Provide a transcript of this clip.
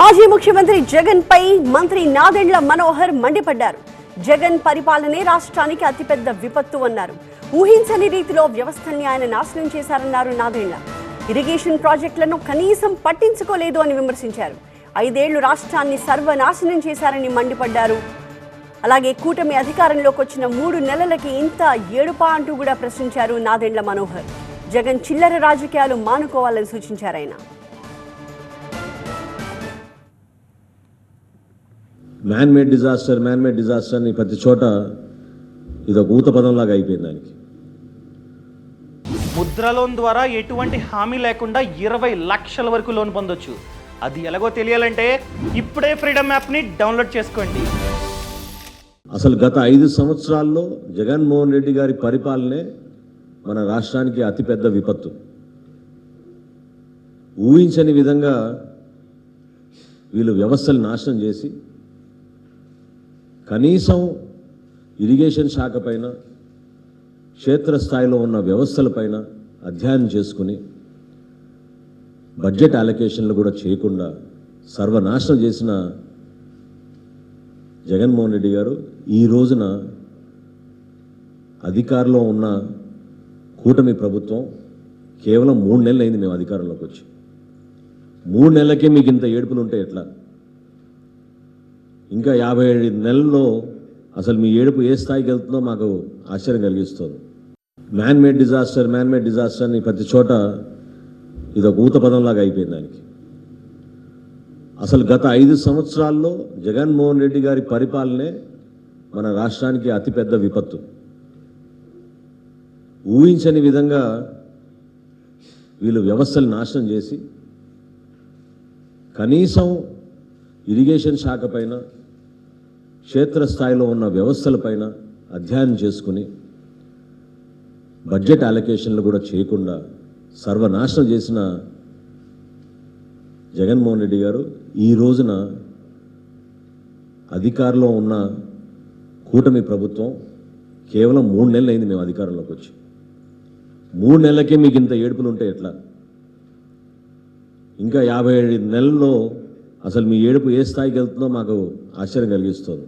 మాజీ ముఖ్యమంత్రి జగన్ పై మంత్రి నాదెండ్ల మనోహర్ మండిపడ్డారు. జగన్ పరిపాలనే రాష్ట్రానికి అతిపెద్ద విపత్తు అన్నారు. ఊహించని రీతిలో వ్యవస్థల్ని ఆయన నాశనం చేశారన్నారు నాదెండ్ల. ఇరిగేషన్ ప్రాజెక్టులను కనీసం పట్టించుకోలేదు అని విమర్శించారు. ఐదేళ్ళు రాష్ట్రాన్ని సర్వనాశనం చేశారని మండిపడ్డారు. అలాగే కూటమి అధికారంలోకి వచ్చిన మూడు నెలలకి ఇంత ఏడుపా అంటూ కూడా ప్రశ్నించారు నాదెండ్ల మనోహర్. జగన్ చిల్లర రాజకీయాలు మానుకోవాలని సూచించారు ఆయన. Man made disaster man made disaster అని ప్రతి చోట ఇది ఒక ఊత పదంలాగా అయిపోయింది దానికి. ముద్ర లోన్ ద్వారా ఎటువంటి హామీ లేకుండా ఇరవై లక్షల వరకు లోన్ పొందొచ్చు. అది ఎలాగో తెలియాలంటే ఇప్పుడే ఫ్రీడమ్ యాప్ని డౌన్లోడ్ చేసుకోండి. అసలు గత ఐదు సంవత్సరాల్లో జగన్మోహన్ రెడ్డి గారి పరిపాలనే మన రాష్ట్రానికి అతిపెద్ద విపత్తు. ఊహించని విధంగా వీళ్ళు వ్యవస్థలు నాశనం చేసి కనీసం ఇరిగేషన్ శాఖ పైన క్షేత్రస్థాయిలో ఉన్న వ్యవస్థలపైన అధ్యయనం చేసుకుని బడ్జెట్ అలొకేషన్లు కూడా చేయకుండా సర్వనాశనం చేసిన జగన్మోహన్ రెడ్డి గారు ఈ రోజున అధికారంలో ఉన్న కూటమి ప్రభుత్వం కేవలం మూడు నెలలు అయింది మేము అధికారంలోకి వచ్చి. మూడు నెలలకే మీకు ఇంత ఏడుపులు ఉంటే ఎట్లా? ఇంకా యాభై ఏడు నెలల్లో అసలు మీ ఏడుపు ఏ స్థాయికి వెళ్తుందో మాకు ఆశ్చర్యం కలిగిస్తుంది. Man made disaster man made disaster అని ప్రతి చోట ఇది ఒక ఊత పదంలాగా అయిపోయింది దానికి. అసలు గత ఐదు సంవత్సరాల్లో జగన్మోహన్ రెడ్డి గారి పరిపాలనే మన రాష్ట్రానికి అతిపెద్ద విపత్తు. ఊహించని విధంగా వీళ్ళు వ్యవస్థలు నాశనం చేసి కనీసం ఇరిగేషన్ శాఖ పైన క్షేత్రస్థాయిలో ఉన్న వ్యవస్థలపైన అధ్యయనం చేసుకుని బడ్జెట్ అలొకేషన్లు కూడా చేయకుండా సర్వనాశనం చేసిన జగన్మోహన్ రెడ్డి గారు ఈ రోజున అధికారంలో ఉన్న కూటమి ప్రభుత్వం కేవలం మూడు నెలలు అయింది మేము అధికారంలోకి వచ్చి. మూడు నెలలకే మీకు ఇంత ఏడుపులు ఉంటే ఎట్లా? ఇంకా యాభై ఏడు నెలల్లో అసలు మీ ఏడుపు ఏ స్థాయికి వెళ్తుందో మాకు ఆశ్చర్యం కలిగిస్తుంది.